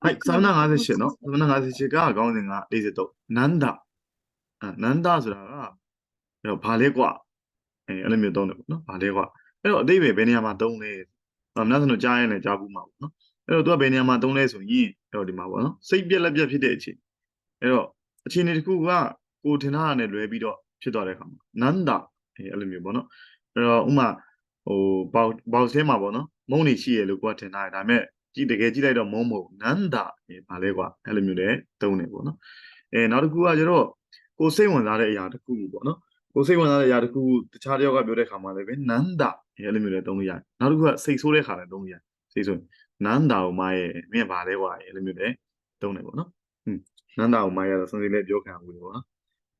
はい、サウナ58の、サウナ58ကခေါင်းစဉ်က43နန္ဒအဲနန္ဒဆိုတာကအဲ့တော့ဘာလဲကွာအဲအဲ့လိုမျိုးသုံးတယ်ပေါ့နော်ဘာလဲကွာအဲ့တော့အတိတ်ပဲဘယ်နေရာမှာသုံးလဲအဲ့တော့မနက်စတို့ကြားရင်လည်းကြားဘူးမှာပေါ့နော်အဲ့တော့သူကဘယ်နေရာမှာသုံးလဲဆိုရင်အဲ့တော့ဒီမှာပေါ့နော်စိတ်ပြက်လက်ပြက်ဖြစ်တဲ့အချိန်အဲ့တော့အချိန်တစ်ခုကကိုထင်ထားတာနဲ့လွဲပြီးတော့ဖြစ်သွားတဲ့အခါမှာနန္ဒအဲအဲ့လိုမျိုးပေါ့နော်အဲ့တော့ဥမာဟိုဘောက်ဘောက်ဆင်းမှာပေါ့နော်မုံနေရှိရလို့ကိုကထင်ထားတယ်ဒါပေမဲ့ ကြည့်တကယ်ကြည့်လိုက်တော့မုံမဟုတ်နန္ဒအဲဗာလဲကွာအဲ့လိုမျိုးလဲတုံးနေပေါ့နော်အဲနောက်တစ်ခုကကျတော့ကိုစိတ်ဝင်စားတဲ့အရာတစ်ခုပေါ့နော်ကိုစိတ်ဝင်စားတဲ့အရာတစ်ခုတခြားတစ်ယောက်ကပြောတဲ့ခါမှာလည်းပဲနန္ဒအဲအဲ့လိုမျိုးလဲတုံးလို့ရတယ်နောက်တစ်ခုကစိတ်ဆိုးတဲ့ခါလည်းတုံးလို့ရတယ်စိတ်ဆိုးနန္ဒကိုမရဲ့မင်းဗာလဲကွာအဲ့လိုမျိုးလဲတုံးနေပေါ့နော်ဟွန်းနန္ဒကိုမရဲ့တော့စနေလေးပြောခံဘူးလေပေါ့နော်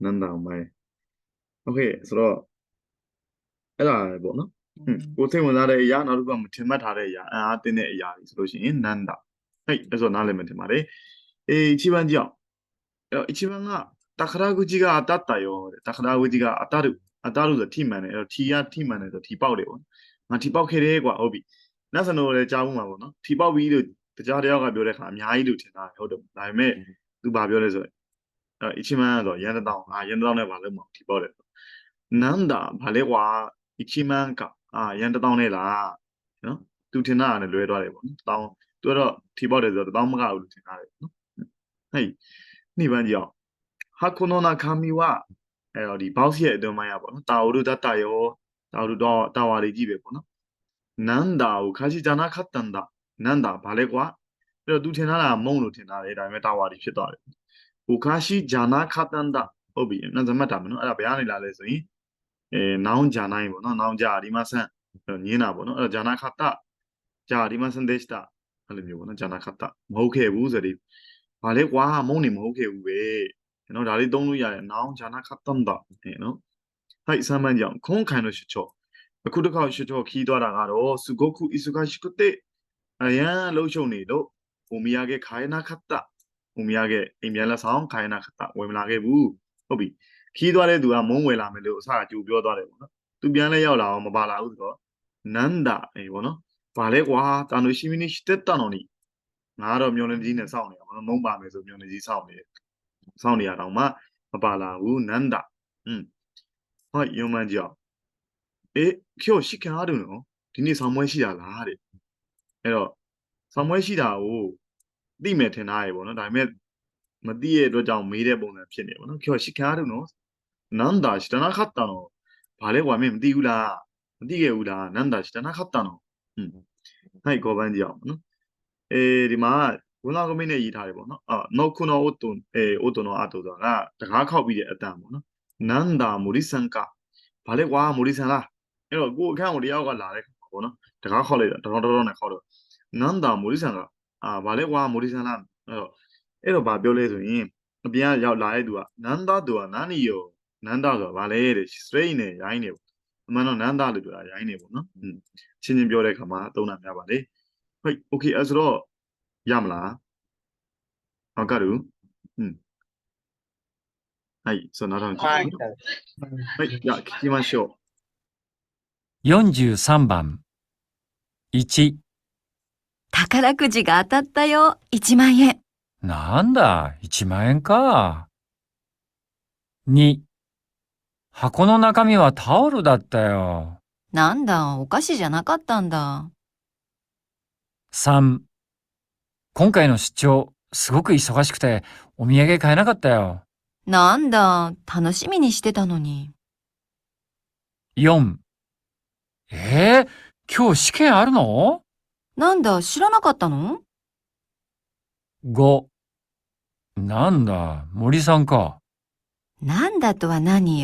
နန္ဒကိုမရဲ့โอเคဆိုတော့အဲ့ဒါပဲပေါ့နော် อืม ကိုစိတ်ဝင်စားတဲ့အရာနောက်တစ်ခုကမထင်မှတ်ထားတဲ့အရာအအားတင်းတဲ့အရာတွေဆိုလို့ရှိရင်နန္ဒဟဲ့အဲ့ဆိုနားလည်မှထင်ပါတယ်အေး一番じゃんအဲ့တော့一番ကတခရာဂူကြီးကအတတ်တာရောတဲ့တခရာဂူကြီးကအတတ်အတတ်လို့ဆိုထိမှန်တယ်အဲ့တော့ထီကထိမှန်တယ်ဆိုထီပေါက်တယ်ပေါ့ငါထီပေါက်ခဲ့တယ်ကွာဟုတ်ပြီနတ်စနိုလည်းကြားဘူးမှာပေါ့နော်ထီပေါက်ပြီလို့တရားတယောက်ကပြောတဲ့ခါအများကြီးလို့ထင်တာဟုတ်တယ်ဒါပေမဲ့သူဘာပြောလဲဆိုရင်အဲ့一番ကတော့ရန်တတောင်းအာရန်တတောင်းနဲ့ဘာလို့မထီပေါက်တယ်နန္ဒဘာလဲကွာ一番က အာရန်တစ်တောင်းနဲ့လားနော်သူထင်တာကလည်းလွဲသွားတယ်ပေါ့နော်တစ်တောင်းသူကတော့ထီပေါက်တယ်ဆိုတော့တစ်တောင်းမကဘူးလို့ထင်တာတယ်နော်ဟဲ့နိဗ္ဗာန်ကြောင့်ဟာခုနောနာခမီဝအဲ့တော့ဒီဘောက်စီရဲ့အတွင်းပိုင်းရပေါ့နော်တာဝရုဒတ္တယောတာဝရုတော့တာဝါတွေကြီးပဲပေါ့နော်နန္ဒာကိုခါရှိဇာနာခတ်တန်တာနန္ဒာဘာလဲကွာအဲ့တော့သူထင်တာကမုံလို့ထင်တာလေဒါပေမဲ့တာဝါတွေဖြစ်သွားတယ်ဟိုခါရှိဇာနာခတ်တန်တာဟုတ်ပြီနံစမတ်တာမနော်အဲ့ဒါဘယ်ကနေလာလဲဆိုရင် အဲနောင်ဂျာနိုင်ပေါ့နော်နောင်ဂျာဒီမှာဆန်ညင်းတာပေါ့နော်အဲ့တော့ဂျာနာခတဂျာဒီမှာဆန်ဒေရှတာအဲ့လိုမျိုးပေါ့နော်ဂျာနာခတမဟုတ်ခဲ့ဘူးဆိုဒီဘာလဲကွာမုံနေမဟုတ်ခဲ့ဘူးပဲနော်ဒါလေးသုံးလို့ရတယ်နောင်ဂျာနာခတမ်တာနော်ဟိုက်ဆမ်းမန်းကြောင့်ခုံးခိုင်လို့ရှိချောအခုတစ်ခေါက်ရှိချောခီးသွားတာကတော့စုဂုခုဣစုကရှိကုတေအယံလှုပ်ရှုံနေလို့ဟိုမီယာကခိုင်နာခတဟိုမီယာကအိမ်ပြန်လက်ဆောင်ခိုင်နာခတဝင်မလာခဲ့ဘူးဟုတ်ပြီ ခီးသွားတဲ့သူကမုန်းဝယ်လာမယ်လို့အစအကျူပြောသွားတယ်ပေါ့နော်သူပြန်လဲရောက်လာအောင်မပါလာဘူးဆိုတော့နန္ဒအေးပေါ့နော်ဘာလဲကွာတာနိုရှိမီနီရှိတက်တန်တော်နီငါကတော့မျောလင်းကြီးနဲ့စောင့်နေတာပေါ့နော်မုန်းပါမယ်ဆိုမျောလင်းကြီးစောင့်နေတယ်စောင့်နေရတော့မှမပါလာဘူးနန္ဒอืมဟောယုံမှန်ကြောက်အေးကျော်ရှိခံရတယ်နော်ဒီနေ့ဆောင်းပွဲရှိတာလားတဲ့အဲ့တော့ဆောင်းပွဲရှိတာကိုသိမယ်ထင်ထားရေပေါ့နော်ဒါပေမဲ့မသိရဲ့အတွက်ကြောင့်မေးတဲ့ပုံစံဖြစ်နေပါတော့ကျော်ရှိခံရတယ်နော် နန္ဒာရှိတနာခတ်တန်တော့ဘာလဲကွာမင်းမသိဘူးလားမသိခဲ့ဘူးလားနန္ဒာရှိတနာခတ်တန်တော့อืมဟဲ့ကောပန်းကြည့်အောင်နော်အဲဒီမှာဝန်လာကမင်းနဲ့ရေးထားတယ်ပေါ့နော်အာနောခုနောအိုတုန်အဲအိုတုန်နောအတူဆိုတာကတကားခောက်ပြီးတဲ့အတန်ပေါ့နော်နန္ဒာမူရိဆန်ကဘာလဲကွာမူရိဆန်လားအဲ့တော့ကိုအခန့်ကိုတယောက်ကလာတဲ့ခါပေါ့နော်တကားခောက်လိုက်တာတော်တော်တော်နဲ့ခောက်တော့နန္ဒာမူရိဆန်ကအာဘာလဲကွာမူရိဆန်လားအဲ့တော့အဲ့တော့ဗာပြောလဲဆိုရင်အပြင်ကရောက်လာတဲ့သူကနန္ဒသူကနာနီယော နန္ဒဆိုတာဗာလဲတဲ့ straight နဲ့ရိုင်းနေပေါ့အမှန်တော့နန္ဒလို့ပြောတာရိုင်းနေပေါ့နော်อืมချင်းချင်းပြောတဲ့ခါမှာသုံးတာများပါလေဟုတ် okay အဲ့ဆိုတော့ရမလားわかるうんはい、そうならん。はい。はい、じゃあ聞きましょう。43番。1。宝くじが当たったよ。1万円。なんだ、1万円か。2。箱の中身はタオルだったよ。なんだ、お菓子じゃなかったんだ。3、今回の出張、すごく忙しくて、お土産買えなかったよ。なんだ、楽しみにしてたのに。4、えー、今日試験あるの？なんだ、知らなかったの ?5、なんだ、森さんか。なんだとは何よ。